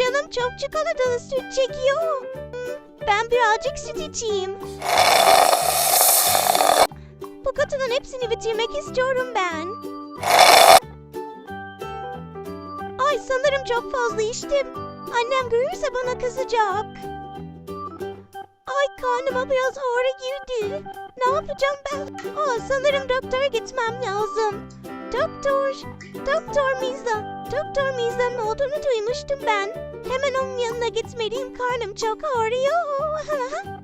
Canım çok çikolatalı süt çekiyor. Ben birazcık süt içeyim. Bu kutunun hepsini bitirmek istiyorum ben. Ay sanırım çok fazla içtim. Annem görürse bana kızacak. Ay karnıma biraz ağrı girdi. Ne yapacağım ben? Aa, sanırım doktora gitmem lazım. Doktor, Doktor Miza. Doktor Miza'nın olduğunu duymuştum ben. Hemen onun yanına gitmeliyim. Karnım çok ağrıyor.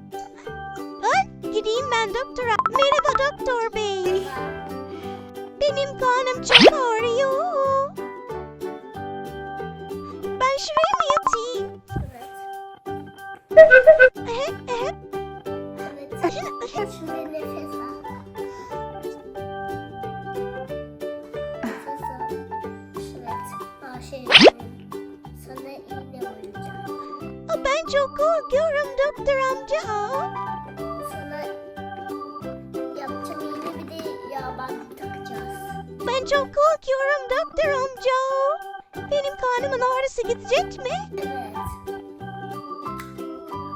Ay, gideyim ben doktora. Merhaba doktor bey. Benim karnım çok ağrıyor. Ben şuraya mı yatayım? Eh, eh. Evet. Şimdi nefes al. Şey. Sana iğne vuracağım. Aa, Ben çok korkuyorum doktor amca. Sana yapacağım iğne bir de yağ bandı takacağız. Ben çok korkuyorum doktor amca. Benim karnımın ağrısı gidecek mi? Evet.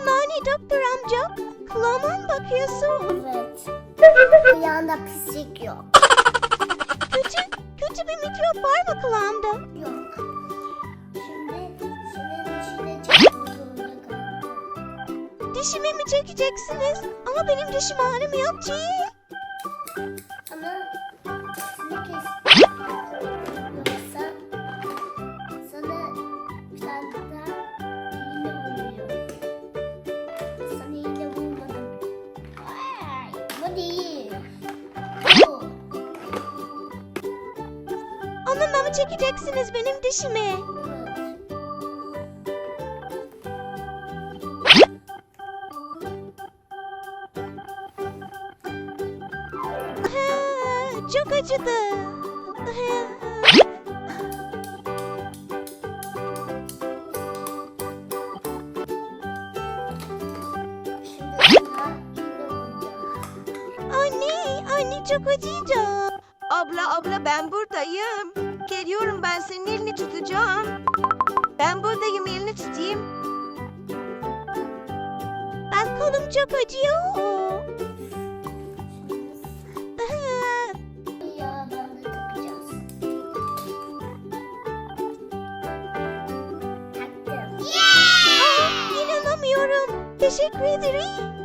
Nani doktor amca? Kulağıma mı bakıyorsun? Evet. Ayağında pislik yok. Dişimi mi çekeceksiniz? Ama benim dişim ağrımıyor ki. Ama seni kes. Yoksa sana bir tane daha iğne vuruyor. Sana iğne vurmadım. Ay, bu değil. Bu. Onunla mı çekeceksiniz benim dişimi? Çok acıdı. Anne, anne çok acıyacak. Abla abla ben buradayım. Geliyorum ben senin elini tutacağım. Ben buradayım elini tutayım. Ben kolum çok acıyor. Teşekkür ederim.